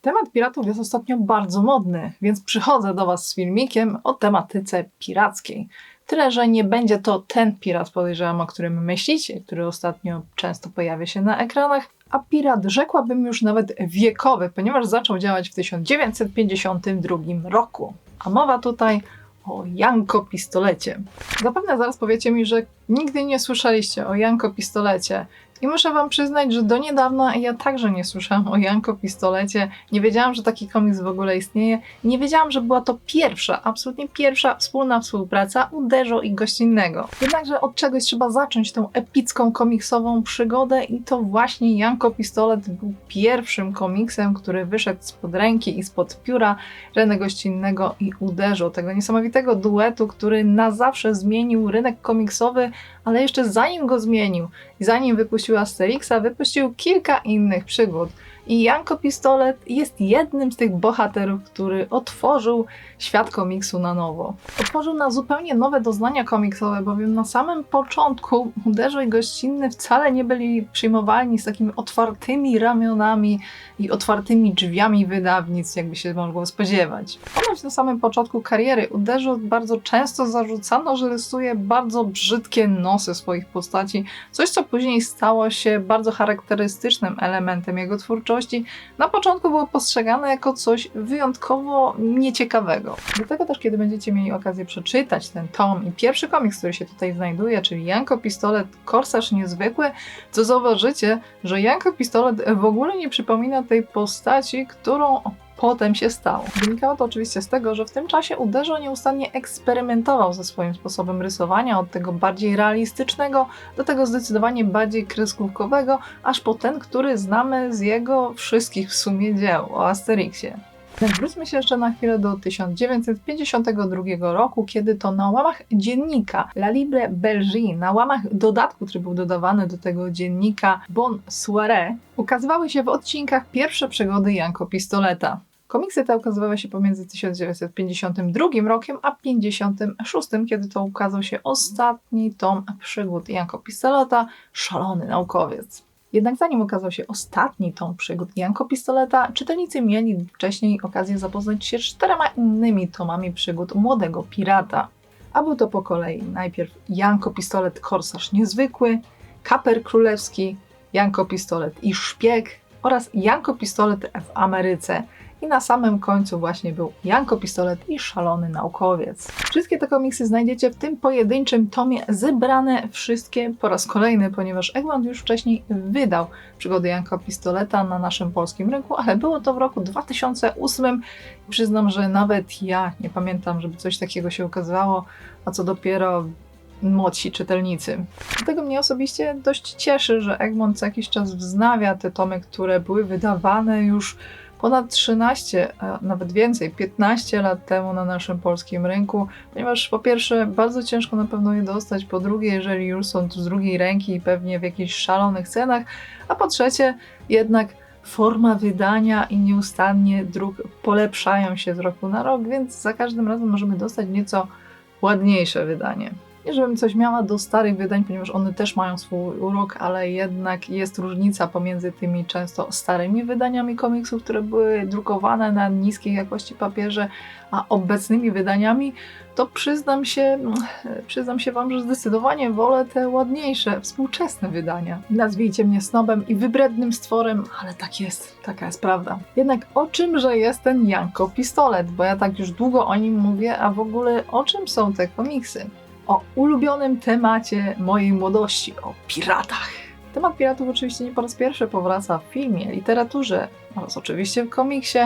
Temat piratów jest ostatnio bardzo modny, więc przychodzę do Was z filmikiem o tematyce pirackiej. Tyle, że nie będzie to ten pirat, podejrzewam, o którym myślicie, który ostatnio często pojawia się na ekranach, a pirat rzekłabym już nawet wiekowy, ponieważ zaczął działać w 1952 roku. A mowa tutaj o Janko Pistolecie. Zapewne zaraz powiecie mi, że nigdy nie słyszeliście o Janko Pistolecie. I muszę wam przyznać, że do niedawna ja także nie słyszałam o Janko Pistolecie, nie wiedziałam, że taki komiks w ogóle istnieje, nie wiedziałam, że była to pierwsza, absolutnie pierwsza wspólna współpraca Uderzo i Gościnnego. Jednakże od czegoś trzeba zacząć tę epicką komiksową przygodę i to właśnie Janko Pistolet był pierwszym komiksem, który wyszedł spod ręki i spod pióra Reny Gościnnego i Uderzo, tego niesamowitego duetu, który na zawsze zmienił rynek komiksowy, ale jeszcze zanim go zmienił, zanim wypuścił Asterixa, wypuścił kilka innych przygód. I Janko Pistolet jest jednym z tych bohaterów, który otworzył świat komiksu na nowo. Otworzył na zupełnie nowe doznania komiksowe, bowiem na samym początku Uderzo i Gościnny wcale nie byli przyjmowani z takimi otwartymi ramionami i otwartymi drzwiami wydawnic, jakby się mogło spodziewać. Ponoć na samym początku kariery Uderzo bardzo często zarzucano, że rysuje bardzo brzydkie nosy swoich postaci, coś co później stało się bardzo charakterystycznym elementem jego twórczości. Na początku było postrzegane jako coś wyjątkowo nieciekawego. Dlatego też, kiedy będziecie mieli okazję przeczytać ten tom i pierwszy komiks, który się tutaj znajduje, czyli Janko Pistolet Korsarz Niezwykły, to zauważycie, że Janko Pistolet w ogóle nie przypomina tej postaci, którą potem się stało. Wynikało to oczywiście z tego, że w tym czasie Uderzo nieustannie eksperymentował ze swoim sposobem rysowania, od tego bardziej realistycznego do tego zdecydowanie bardziej kreskówkowego, aż po ten, który znamy z jego wszystkich w sumie dzieł o Asterixie. Więc wróćmy się jeszcze na chwilę do 1952 roku, kiedy to na łamach dziennika La Libre Belgique, na łamach dodatku, który był dodawany do tego dziennika Bon Soirée, ukazywały się w odcinkach pierwsze przygody Janko Pistoleta. Komiksy te ukazywały się pomiędzy 1952 rokiem a 1956, kiedy to ukazał się ostatni tom przygód Janko Pistoleta, Szalony Naukowiec. Jednak zanim ukazał się ostatni tom przygód Janko Pistoleta, czytelnicy mieli wcześniej okazję zapoznać się z czterema innymi tomami przygód Młodego Pirata. A był to po kolei najpierw Janko Pistolet Korsarz Niezwykły, Kaper Królewski, Janko Pistolet i Szpieg oraz Janko Pistolet w Ameryce. I na samym końcu właśnie był Janko Pistolet i Szalony Naukowiec. Wszystkie te komiksy znajdziecie w tym pojedynczym tomie, zebrane wszystkie po raz kolejny, ponieważ Egmont już wcześniej wydał przygody Janka Pistoleta na naszym polskim rynku, ale było to w roku 2008. Przyznam, że nawet ja nie pamiętam, żeby coś takiego się ukazywało, a co dopiero młodsi czytelnicy. Dlatego mnie osobiście dość cieszy, że Egmont co jakiś czas wznawia te tomy, które były wydawane już ponad 13, a nawet więcej, 15 lat temu na naszym polskim rynku, ponieważ po pierwsze bardzo ciężko na pewno je dostać, po drugie jeżeli już są tu z drugiej ręki i pewnie w jakichś szalonych cenach, a po trzecie jednak forma wydania i nieustannie druk polepszają się z roku na rok, więc za każdym razem możemy dostać nieco ładniejsze wydanie. Nie żebym coś miała do starych wydań, ponieważ one też mają swój urok, ale jednak jest różnica pomiędzy tymi często starymi wydaniami komiksów, które były drukowane na niskiej jakości papierze, a obecnymi wydaniami, to przyznam się, przyznam się Wam, że zdecydowanie wolę te ładniejsze, współczesne wydania. Nazwijcie mnie snobem i wybrednym stworem, ale tak jest, taka jest prawda. Jednak o czymże jest ten Janko Pistolet? Bo ja tak już długo o nim mówię, a w ogóle o czym są te komiksy? O ulubionym temacie mojej młodości, o piratach. Temat piratów oczywiście nie po raz pierwszy powraca w filmie, literaturze oraz oczywiście w komiksie,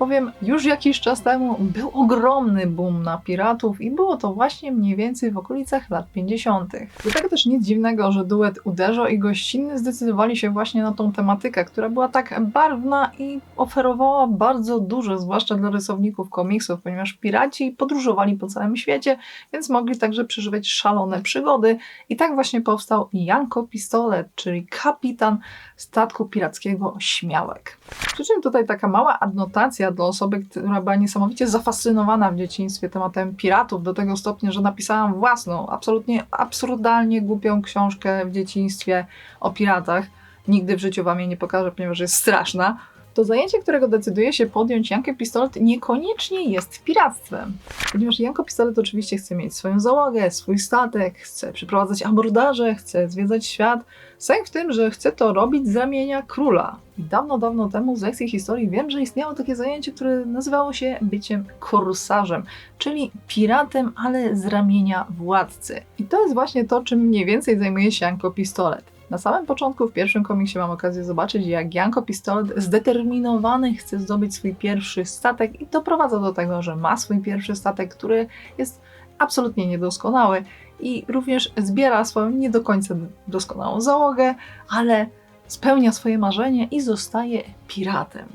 bowiem już jakiś czas temu był ogromny boom na piratów i było to właśnie mniej więcej w okolicach lat 50. Dlatego też nic dziwnego, że duet Uderzo i Gościnny zdecydowali się właśnie na tą tematykę, która była tak barwna i oferowała bardzo dużo, zwłaszcza dla rysowników komiksów, ponieważ piraci podróżowali po całym świecie, więc mogli także przeżywać szalone przygody i tak właśnie powstał Janko Pistolet, czyli kapitan statku pirackiego Śmiałek. Przy czym tutaj taka mała adnotacja dla osoby, która była niesamowicie zafascynowana w dzieciństwie tematem piratów, do tego stopnia, że napisałam własną, absolutnie absurdalnie głupią książkę w dzieciństwie o piratach. Nigdy w życiu wam jej nie pokażę, ponieważ jest straszna to zajęcie, którego decyduje się podjąć Jankę Pistolet, niekoniecznie jest piractwem. Ponieważ Janko Pistolet oczywiście chce mieć swoją załogę, swój statek, chce przeprowadzać abordaże, chce zwiedzać świat. Sęk w tym, że chce to robić z ramienia króla. I dawno, dawno temu z lekcji historii wiem, że istniało takie zajęcie, które nazywało się byciem korsarzem, czyli piratem, ale z ramienia władcy. I to jest właśnie to, czym mniej więcej zajmuje się Janko Pistolet. Na samym początku, w pierwszym komiksie mam okazję zobaczyć, jak Janko Pistolet zdeterminowany chce zdobyć swój pierwszy statek i doprowadza do tego, że ma swój pierwszy statek, który jest absolutnie niedoskonały i również zbiera swoją nie do końca doskonałą załogę, ale spełnia swoje marzenie i zostaje piratem.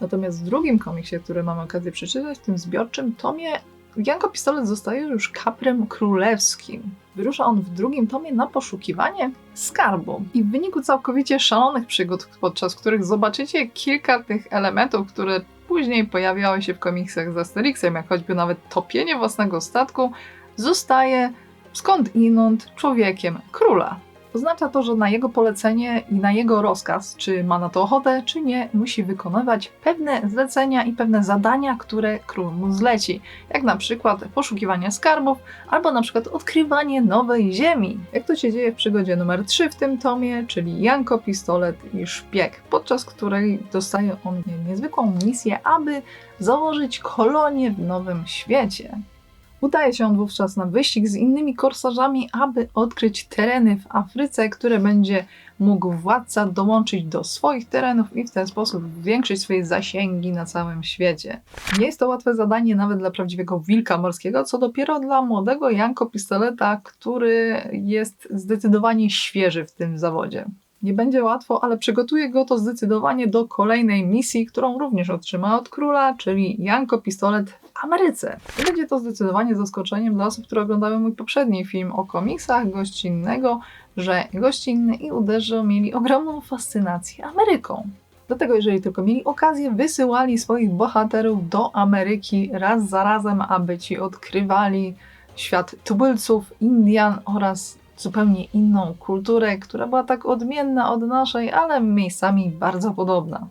Natomiast w drugim komiksie, który mam okazję przeczytać, w tym zbiorczym tomie, Janko Pistolet zostaje już kaprem królewskim. Wyrusza on w drugim tomie na poszukiwanie skarbu. I w wyniku całkowicie szalonych przygód, podczas których zobaczycie kilka tych elementów, które później pojawiały się w komiksach z Asterixem, jak choćby nawet topienie własnego statku, zostaje skąd inąd człowiekiem króla. Oznacza to, że na jego polecenie i na jego rozkaz, czy ma na to ochotę, czy nie, musi wykonywać pewne zlecenia i pewne zadania, które król mu zleci. Jak na przykład poszukiwanie skarbów, albo na przykład odkrywanie nowej ziemi. Jak to się dzieje w przygodzie numer 3 w tym tomie, czyli Janko, Pistolet i Szpieg, podczas której dostaje on niezwykłą misję, aby założyć kolonię w nowym świecie. Udaje się on wówczas na wyścig z innymi korsarzami, aby odkryć tereny w Afryce, które będzie mógł władca dołączyć do swoich terenów i w ten sposób zwiększyć swoje zasięgi na całym świecie. Nie jest to łatwe zadanie nawet dla prawdziwego wilka morskiego, co dopiero dla młodego Janko Pistoleta, który jest zdecydowanie świeży w tym zawodzie. Nie będzie łatwo, ale przygotuje go to zdecydowanie do kolejnej misji, którą również otrzyma od króla, czyli Janko Pistolet w Ameryce. Będzie to zdecydowanie zaskoczeniem dla osób, które oglądały mój poprzedni film o komiksach gościnnego, że gościnny i uderzy mieli ogromną fascynację Ameryką. Dlatego, jeżeli tylko mieli okazję, wysyłali swoich bohaterów do Ameryki raz za razem, aby ci odkrywali świat tubylców, Indian oraz zupełnie inną kulturę, która była tak odmienna od naszej, ale miejscami bardzo podobna.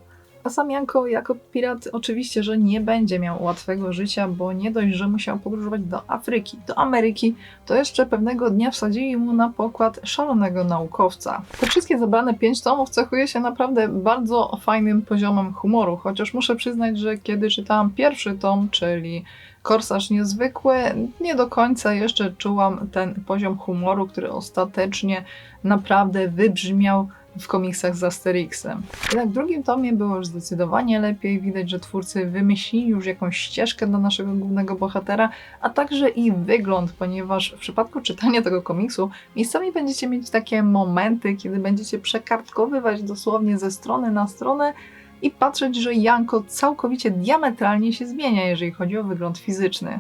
A sam Janko jako pirat oczywiście, że nie będzie miał łatwego życia, bo nie dość, że musiał podróżować do Afryki, do Ameryki, to jeszcze pewnego dnia wsadzili mu na pokład szalonego naukowca. Te wszystkie zebrane pięć tomów cechuje się naprawdę bardzo fajnym poziomem humoru, chociaż muszę przyznać, że kiedy czytałam pierwszy tom, czyli Korsarz Niezwykły, nie do końca jeszcze czułam ten poziom humoru, który ostatecznie naprawdę wybrzmiał w komiksach z Asterixem. Jednak w drugim tomie było już zdecydowanie lepiej. Widać, że twórcy wymyślili już jakąś ścieżkę dla naszego głównego bohatera, a także i wygląd, ponieważ w przypadku czytania tego komiksu miejscami będziecie mieć takie momenty, kiedy będziecie przekartkowywać dosłownie ze strony na stronę i patrzeć, że Janko całkowicie diametralnie się zmienia, jeżeli chodzi o wygląd fizyczny.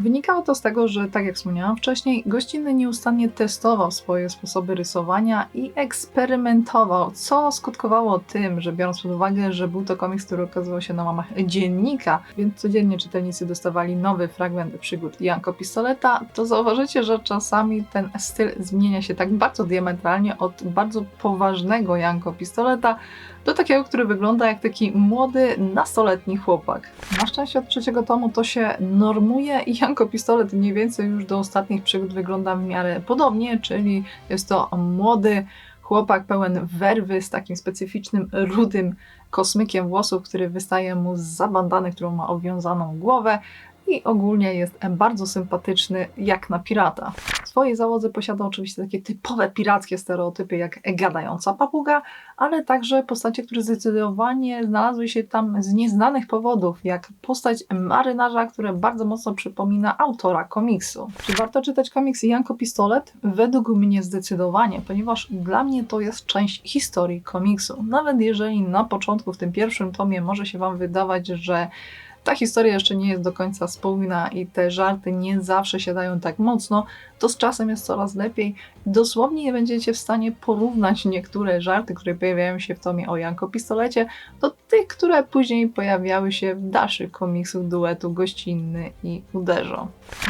Wynikało to z tego, że, tak jak wspomniałam wcześniej, gościnny nieustannie testował swoje sposoby rysowania i eksperymentował, co skutkowało tym, że biorąc pod uwagę, że był to komiks, który okazywał się na łamach dziennika, więc codziennie czytelnicy dostawali nowy fragment przygód Janko Pistoleta, to zauważycie, że czasami ten styl zmienia się tak bardzo diametralnie od bardzo poważnego Janko Pistoleta do takiego, który wygląda jak taki młody, nastoletni chłopak. Na szczęście od trzeciego tomu to się normuje i Janko Pistolet mniej więcej już do ostatnich przygód wygląda w miarę podobnie, czyli jest to młody chłopak pełen werwy z takim specyficznym, rudym kosmykiem włosów, który wystaje mu z bandany, którą ma obwiązaną głowę i ogólnie jest bardzo sympatyczny jak na pirata. W swojej załodze posiada oczywiście takie typowe pirackie stereotypy jak gadająca papuga, ale także postacie, które zdecydowanie znalazły się tam z nieznanych powodów, jak postać marynarza, która bardzo mocno przypomina autora komiksu. Czy warto czytać komiks Janko Pistolet? Według mnie zdecydowanie, ponieważ dla mnie to jest część historii komiksu. Nawet jeżeli na początku w tym pierwszym tomie może się Wam wydawać, że ta historia jeszcze nie jest do końca spójna i te żarty nie zawsze siadają tak mocno, to z czasem jest coraz lepiej. Dosłownie nie będziecie w stanie porównać niektóre żarty, które pojawiają się w tomie o Janko Pistolecie, do tych, które później pojawiały się w dalszych komiksach duetu Gościnny i Uderzo.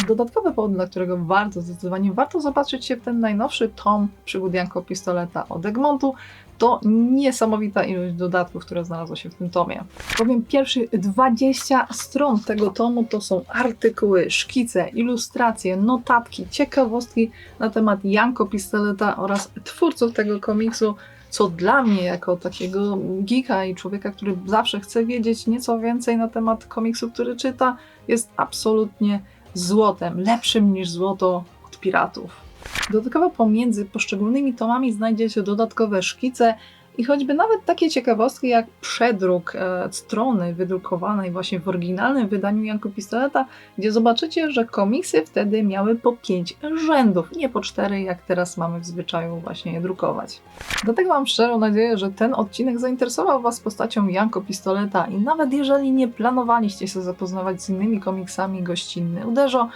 Dodatkowy powód, dla którego warto, zdecydowanie warto zobaczyć się w ten najnowszy tom przygód Janko Pistoleta od Egmontu, to niesamowita ilość dodatków, które znalazło się w tym tomie. Powiem, pierwszych 20 stron tego tomu to są artykuły, szkice, ilustracje, notatki, ciekawostki na temat Janko Pistoleta oraz twórców tego komiksu, co dla mnie, jako takiego geeka i człowieka, który zawsze chce wiedzieć nieco więcej na temat komiksu, który czyta, jest absolutnie złotem, lepszym niż złoto od piratów. Dodatkowo pomiędzy poszczególnymi tomami znajdziecie dodatkowe szkice i choćby nawet takie ciekawostki jak przedruk e, strony wydrukowanej właśnie w oryginalnym wydaniu Janko Pistoleta, gdzie zobaczycie, że komiksy wtedy miały po 5 rzędów, nie po 4 jak teraz mamy w zwyczaju właśnie je drukować. Dlatego mam szczerą nadzieję, że ten odcinek zainteresował Was postacią Janko Pistoleta i nawet jeżeli nie planowaliście się zapoznawać z innymi komiksami gościnny Uderzo,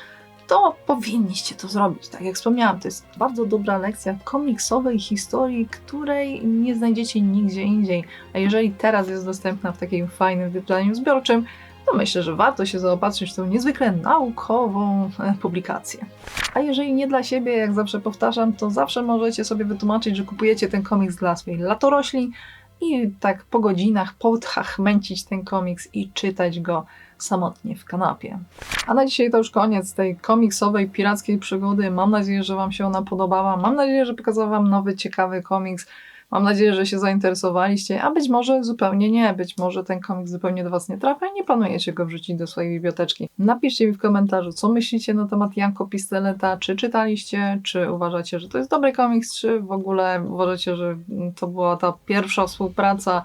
to powinniście to zrobić. Tak jak wspomniałam, to jest bardzo dobra lekcja komiksowej historii, której nie znajdziecie nigdzie indziej. A jeżeli teraz jest dostępna w takim fajnym wydaniu zbiorczym, to myślę, że warto się zaopatrzyć w tą niezwykle naukową e, publikację. A jeżeli nie dla siebie, jak zawsze powtarzam, to zawsze możecie sobie wytłumaczyć, że kupujecie ten komiks dla swojej latorośli i tak po godzinach podchachmęcić ten komiks i czytać go samotnie w kanapie. A na dzisiaj to już koniec tej komiksowej, pirackiej przygody. Mam nadzieję, że Wam się ona podobała. Mam nadzieję, że pokazałam Wam nowy, ciekawy komiks. Mam nadzieję, że się zainteresowaliście, a być może zupełnie nie. Być może ten komiks zupełnie do Was nie trafia i nie planujecie go wrzucić do swojej biblioteczki. Napiszcie mi w komentarzu, co myślicie na temat Janko Pistoleta, czy czytaliście, czy uważacie, że to jest dobry komiks, czy w ogóle uważacie, że to była ta pierwsza współpraca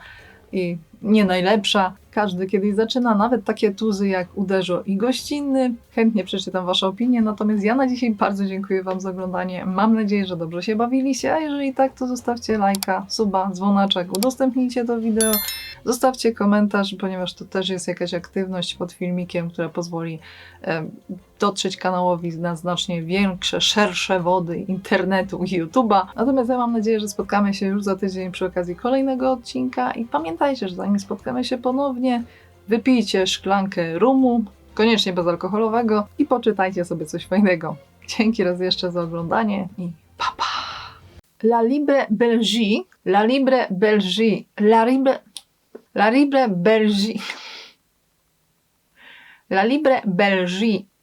i nie najlepsza. Każdy kiedyś zaczyna, nawet takie tuzy jak Uderzo i Gościnny. Chętnie przeczytam Wasze opinie, natomiast ja na dzisiaj bardzo dziękuję Wam za oglądanie. Mam nadzieję, że dobrze się bawiliście, a jeżeli tak, to zostawcie lajka, suba, dzwonaczek, udostępnijcie to wideo, zostawcie komentarz, ponieważ to też jest jakaś aktywność pod filmikiem, która pozwoli e, dotrzeć kanałowi na znacznie większe, szersze wody internetu i YouTube'a. Natomiast ja mam nadzieję, że spotkamy się już za tydzień przy okazji kolejnego odcinka i pamiętajcie, że zanim spotkamy się ponownie, wypijcie szklankę rumu, koniecznie bezalkoholowego i poczytajcie sobie coś fajnego. Dzięki raz jeszcze za oglądanie i pa pa! La Libre Belgique, La Libre Belgique, La Libre, La Libre Belgique, La Libre Belgique